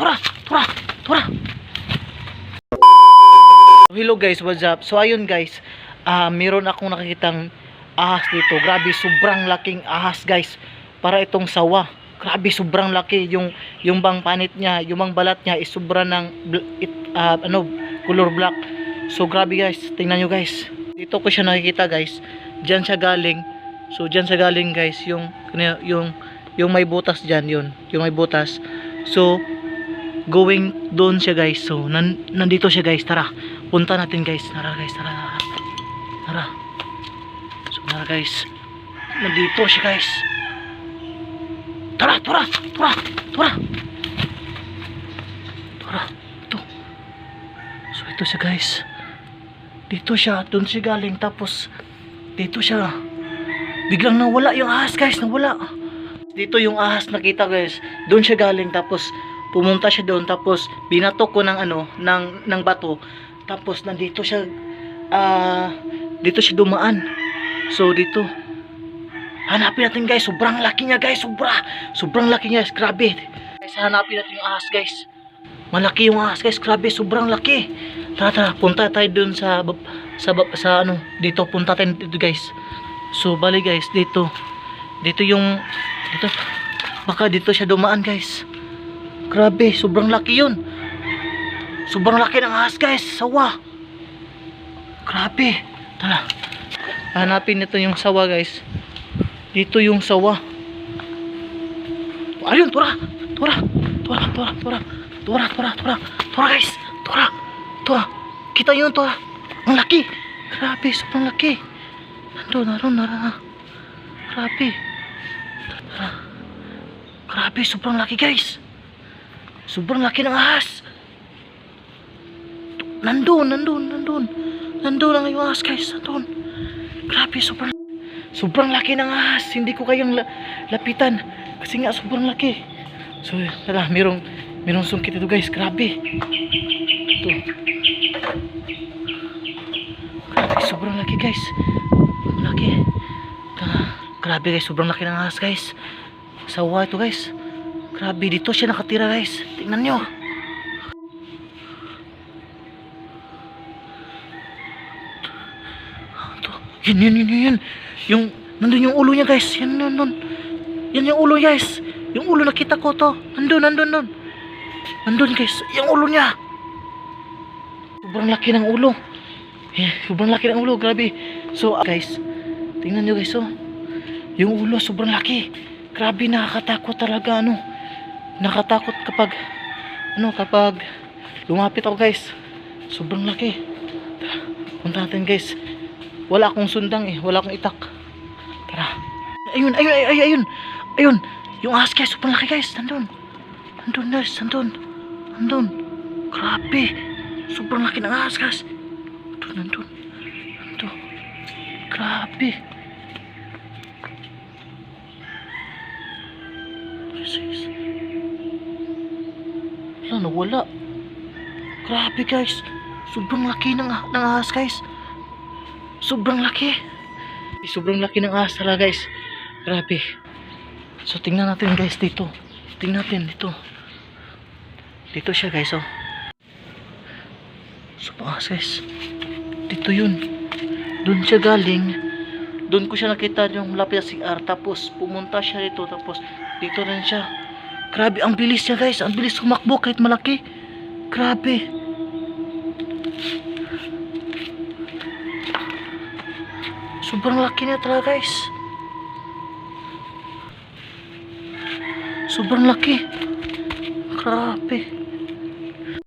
tura, tura, tura. Hello guys, what's up? So ayun guys, ah meron akong nakikitang ahas dito. Grabe, sobrang laking ahas guys. Para itong sawa. Grabe, sobrang laki. Yung yung bang panit niya, yung bang balat niya is sobra ng it, ah, ano, color black. So grabe guys, tingnan nyo guys. Dito ko siya nakikita guys. Diyan siya galing. So diyan siya galing guys, yung yung yung may butas diyan yun, yung may butas. So going doon siya guys. So nan, nandito siya guys. Tara, punta natin guys. Tara guys, tara. Tara. tara. So tara guys. Nandito siya guys. Tara, tara, tara, tara. Tara, ito. So ito siya guys. Dito siya, doon siya galing tapos dito siya. Biglang nawala yung ahas guys, nawala. Dito yung ahas nakita guys. Doon siya galing tapos pumunta siya doon tapos binatok ko ng ano, ng ng bato. Tapos nandito siya ah dito siya dumaan. So dito Hanapin natin guys, sobrang laki niya guys, sobra. Sobrang laki niya, grabe. Guys, hanapin natin yung ahas guys. Malaki yung ahas guys, grabe, sobrang laki. Tara, tara, punta tayo dun sa, sa, sa ano, dito, punta tayo dito guys. So, bali guys, dito. Dito yung, dito, baka dito siya dumaan guys. Grabe, sobrang laki yun. Sobrang laki ng ahas guys, sawa. Grabe. Tara. Hanapin nito yung sawa guys. Dito yung sawa. Ayun, tura. Tura. Tura, tura, tura. Tura, tura, tura. Tura guys. Tura. Tura. Kita yun, tura. Ang laki. Grabe, sobrang laki. Nandun, naroon, naroon. Grabe. Grabe, sobrang laki guys. Sobrang laki ng ahas. Nandun, nandun, nandun. Nandun ang yung ahas guys. Nandun. Grabe, sobrang Sobrang laki ng ahas. Hindi ko kayang la- lapitan. Kasi nga sobrang laki. So, tara, merong, merong sungkit ito guys. Grabe. Ito. Grabe, sobrang laki guys. Laki. Grabe guys, sobrang laki ng ahas guys. Sawa ito guys. Grabe, dito siya nakatira guys. Tingnan nyo. Ito. Yun, yun, yun, yun. Yung, nandun yung ulo niya guys. Yan, nandun. Yan yung ulo guys. Yung ulo nakita ko to. Nandun, nandun, nandun. Nandun guys. Yung ulo niya. Sobrang laki ng ulo. Eh, sobrang laki ng ulo. Grabe. So, ah, guys. Tingnan nyo guys, oh. Yung ulo, sobrang laki. Grabe, nakakatakot talaga, ano. Nakatakot kapag, ano, kapag lumapit ako guys. Sobrang laki. Tara, punta natin guys. Wala akong sundang eh. Wala akong itak. Tara. Ayun, ayun, ayun, ayun, ayun. Yung ahas guys, sobrang laki guys. Nandun. Nandun guys, nandun. Nandun. Grabe. Sobrang laki ng ahas guys. Nandun, nandun. Nandun. Grabe. Wala, nawala. Grabe guys. Sobrang laki ng, ng ahas guys. Sobrang laki. Sobrang laki ng ahas talaga guys. Grabe. So tingnan natin guys dito. Tingnan natin dito. Dito siya guys oh. So ahas guys. Dito yun. Doon siya galing. Doon ko siya nakita yung lapit sa CR. Tapos pumunta siya dito. Tapos dito rin siya. Grabe ang bilis niya guys. Ang bilis kumakbo kahit malaki. Grabe. Sobrang laki niya talaga guys. Sobrang laki. Grabe.